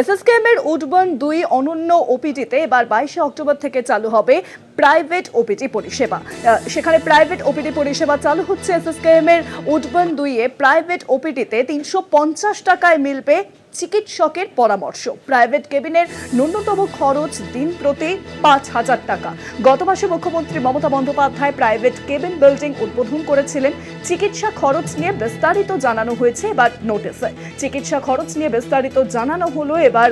SSKM এর উডবন দুই অনন্য ওপিডিতে এবার বাইশে অক্টোবর থেকে চালু হবে প্রাইভেট ওপিটি পরিষেবা। সেখানে প্রাইভেট ওপিডি পরিষেবা চালু হচ্ছে এসএসকেএম এর উডবন দুইয়ে। প্রাইভেট ওপিডিতে তিনশো পঞ্চাশ টাকায় মিলবে চিকিৎসকের পরামর্শ। প্রাইভেট কেবিনের ন্যূনতম খরচ দিন প্রতি পাঁচ হাজার টাকা। গত মাসে মুখ্যমন্ত্রী Mamata Bandyopadhyay private cabin building উদ্বোধন করেছিলেন। চিকিৎসা খরচ নিয়ে বিস্তারিত জানানো হয়েছে এবার নোটিশে। চিকিৎসা খরচ নিয়ে বিস্তারিত জানানো হলো এবার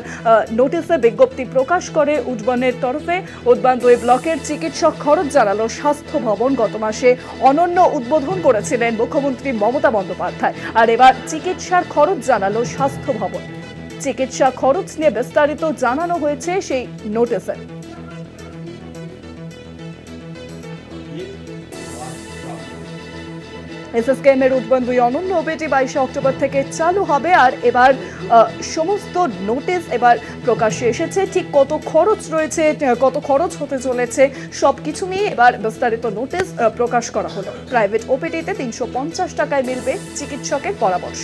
নোটিশে বিজ্ঞপ্তি প্রকাশ করে উডবানের তরফে উডবান দুই ব্লকের চিকিৎসক খরচ জানালো স্বাস্থ্য ভবন। গত মাসে অনন্য উদ্বোধন করেছিলেন মুখ্যমন্ত্রী মমতা বন্দ্যোপাধ্যায়। আর এবার চিকিৎসার খরচ জানালো স্বাস্থ্য ভবন। চিকিৎসা খরচ নিয়ে বিস্তারিত জানানো হয়েছে সেই নোটিশে। এসএসকেএম এর উদ্বোধন দুই অনন্য ওপিটি বাইশে অক্টোবর থেকে চালু হবে আর এবার সমস্ত নোটিশ এবার প্রকাশ্যে এসেছে। ঠিক কত খরচ রয়েছে কত খরচ হতে চলেছে সব কিছু নিয়ে এবার বিস্তারিত আহ, প্রকাশ করা হলো। প্রাইভেট ওপিটিতে তিনশো পঞ্চাশ টাকায় মিলবে চিকিৎসকের পরামর্শ।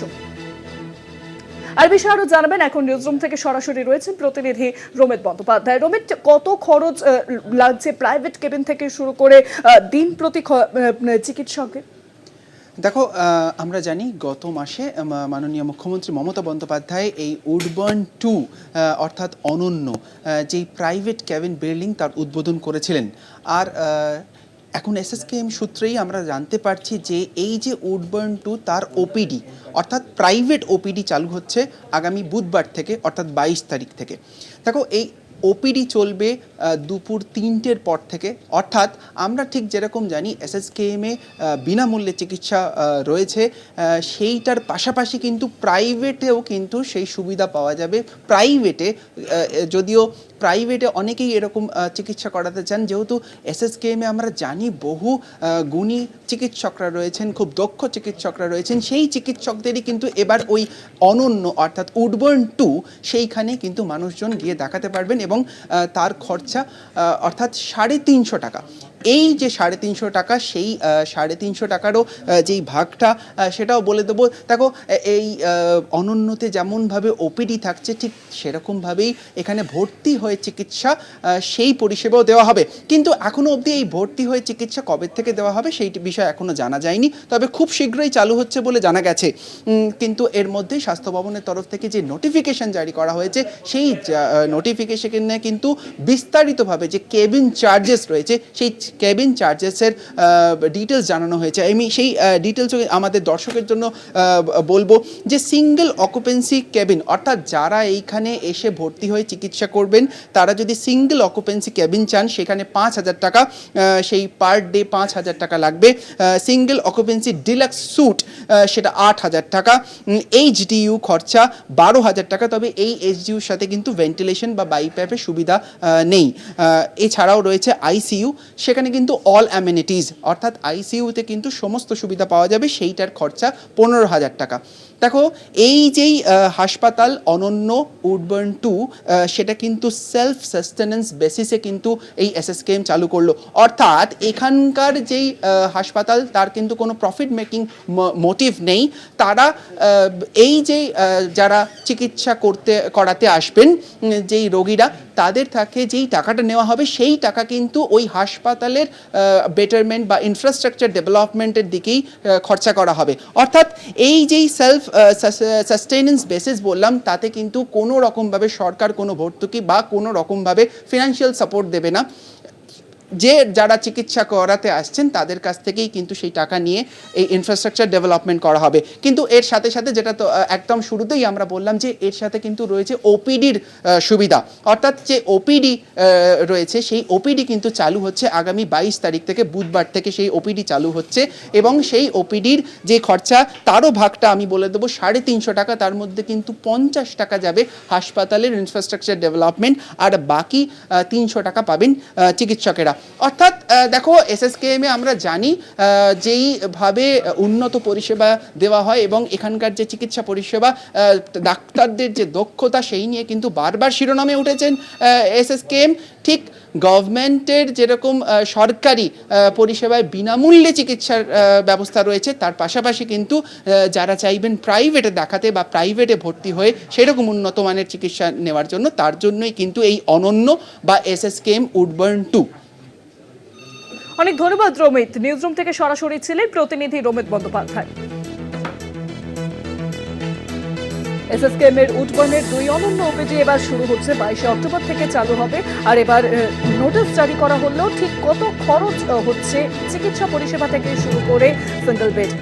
আর বিষয়ে আরও জানাবেন, এখন নিউজরুম থেকে সরাসরি রয়েছেন প্রতিনিধি রোমিত বন্দ্যোপাধ্যায়। রোমিত কত খরচ লাগছে প্রাইভেট কেবিন থেকে শুরু করে দিন প্রতি চিকিৎসকের দেখো আমরা জানি গত মাসে মাননীয় মুখ্যমন্ত্রী মমতা বন্দ্যোপাধ্যায় এই উডবার্ন টু অর্থাৎ অনন্য যেই প্রাইভেট ক্যাবিন বিল্ডিং তার উদ্বোধন করেছিলেন। আর এখন এসএসকেএম সূত্রেই আমরা জানতে পারছি যে এই যে উডবার্ন টু তার ওপিডি অর্থাৎ প্রাইভেট ওপিডি চালু হচ্ছে আগামী বুধবার থেকে, অর্থাৎ বাইশ তারিখ থেকে। দেখো, এই ওপিডি চলবে দুপুর তিনটের পর থেকে। অর্থাৎ আমরা ঠিক যেরকম জানি এসএসকেএমে বিনামূল্যে চিকিৎসা রয়েছে সেইটার পাশাপাশি কিন্তু প্রাইভেটেও কিন্তু সেই সুবিধা পাওয়া যাবে। প্রাইভেটে যদিও প্রাইভেটে অনেকেই এরকম চিকিৎসা করাতে চান। যেহেতু এসএসকেএমে আমরা জানি বহু গুণী চিকিৎসকরা রয়েছেন, খুব দক্ষ চিকিৎসকরা রয়েছেন। সেই চিকিৎসকদেরই কিন্তু এবার ওই অনন্য অর্থাৎ উডবর্ন টু সেইখানে কিন্তু মানুষজন গিয়ে দেখাতে পারবেন এবং তার খরচা অর্থাৎ সাড়ে তিনশো টাকা। এই যে সাড়ে তিনশো টাকা, সেই সাড়ে তিনশো টাকারও যেই ভাগটা সেটাও বলে দেবো। দেখো এই অনন্যতে যেমনভাবে ওপিডি থাকছে, ঠিক সেরকমভাবেই এখানে ভর্তি হয়ে চিকিৎসা সেই পরিষেবাও দেওয়া হবে। কিন্তু এখনও অবধি এই ভর্তি হয়ে চিকিৎসা কবে থেকে দেওয়া হবে, সেই বিষয় এখনও জানা যায়নি। তবে খুব শীঘ্রই চালু হচ্ছে বলে জানা গেছে। কিন্তু এর মধ্যেই স্বাস্থ্য ভবনের তরফ থেকে যে নোটিফিকেশন জারি করা হয়েছে, সেই নোটিফিকেশনে কিন্তু বিস্তারিতভাবে যে কেবিন চার্জেস রয়েছে, সেই কেবিন চার্জেসের ডিটেলস জানানো হয়েছে। আমি সেই ডিটেলস আমাদের দর্শকের জন্য বলব যে সিঙ্গেল অকুপেন্সি কেবিন অর্থাৎ যারা এইখানে এসে ভর্তি হয়ে চিকিৎসা করবেন, তারা যদি সিঙ্গেল অকুপেন্সি কেবিন চান, সেখানে পাঁচ হাজার টাকা সেই পার ডে পাঁচ হাজার টাকা লাগবে। সিঙ্গেল অকুপেন্সি ডিলাক্স স্যুট সেটা আট হাজার টাকা। এইচ এইচডিইউ খরচা বারো হাজার টাকা, তবে এই এইচডিইউর সাথে কিন্তু ভেন্টিলেশন বা বাইপ্যাপের সুবিধা নেই। এছাড়াও রয়েছে আইসিইউ সেখানে কিন্তু অল অ্যামিনিটিস অর্থাৎ আইসিইউতে কিন্তু সমস্ত সুবিধা পাওয়া যাবে, সেইটার খরচা পনেরো হাজার টাকা। দেখো, এই যেই হাসপাতাল অনন্য উডবার্ন টু সেটা কিন্তু সেলফ সাস্টেনেন্স বেসিসে কিন্তু এই এসএসকেএম চালু করল। অর্থাৎ এখানকার যেই হাসপাতাল, তার কিন্তু কোনো প্রফিট মেকিং মোটিভ নেই। তারা এই যে যারা চিকিৎসা করতে, করাতে আসবেন যেই রোগীরা, তাদের থাকে যেই টাকাটা নেওয়া হবে, সেই টাকা কিন্তু ওই হাসপাতালের বেটারমেন্ট বা ইনফ্রাস্ট্রাকচার ডেভেলপমেন্টের দিকেই খরচা করা হবে। অর্থাৎ এই যেই সেলফ সাস্টেনেন্স বেসিস বললাম, তাতে কিন্তু কোনো রকমভাবে সরকার কোনো ভর্তুকি বা কোনো রকমভাবে ফিনান্সিয়াল সাপোর্ট দেবে না। যে যারা চিকিৎসা করাতে আসছেন, তাদের কাছ থেকেই কিন্তু সেই টাকা নিয়ে এই ইনফ্রাস্ট্রাকচার ডেভেলপমেন্ট করা হবে। কিন্তু এর সাথে সাথে যেটা তো একদম শুরুতেই আমরা বললাম যে এর সাথে কিন্তু রয়েছে ওপিডির সুবিধা। অর্থাৎ যে ওপিডি রয়েছে, সেই ওপিডি কিন্তু চালু হচ্ছে আগামী বাইশ তারিখ থেকে বুধবার থেকে সেই ওপিডি চালু হচ্ছে এবং সেই ওপিডির যে খরচা, তারও ভাগটা আমি বলে দেবো, সাড়ে তিনশো টাকা, তার মধ্যে কিন্তু পঞ্চাশ টাকা যাবে হাসপাতালের ইনফ্রাস্ট্রাকচার ডেভেলপমেন্ট আর বাকি তিনশো টাকা পাবেন চিকিৎসকেরা। অর্থাৎ দেখো এসএসকেএম আমরা জানি যেইভাবে উন্নত পরিষেবা দেওয়া হয় এবং এখানকার যে চিকিৎসা পরিষেবা ডাক্তারদের যে দক্ষতা, সেই নিয়ে কিন্তু বারবার শিরোনামে উঠেছেন এস এস এসএসকেএম ঠিক গভর্নমেন্টের যেরকম সরকারি পরিষেবায় বিনামূল্যে চিকিৎসার ব্যবস্থা রয়েছে, তার পাশাপাশি কিন্তু যারা চাইবেন প্রাইভেটে দেখাতে বা প্রাইভেটে ভর্তি হয়ে সেরকম উন্নত মানের চিকিৎসা নেওয়ার জন্য, তার জন্যই কিন্তু এই অনন্য বা S S SSKM Woodburn two অনেক ধন্যবাদ, রমিত। নিউজরুম থেকে সরাসরি ছিলেন প্রতিনিধি রমিত বন্দ্যোপাধ্যায়। এসএসকেএম এর উৎপন্নের দুই অনন্য ওপিডি এবার শুরু হচ্ছে বাইশে অক্টোবর থেকে চালু হবে। আর এবার নোটিশ জারি করা হলেও ঠিক কত খরচ হচ্ছে চিকিৎসা পরিষেবা থেকে শুরু করে সিঙ্গল বেড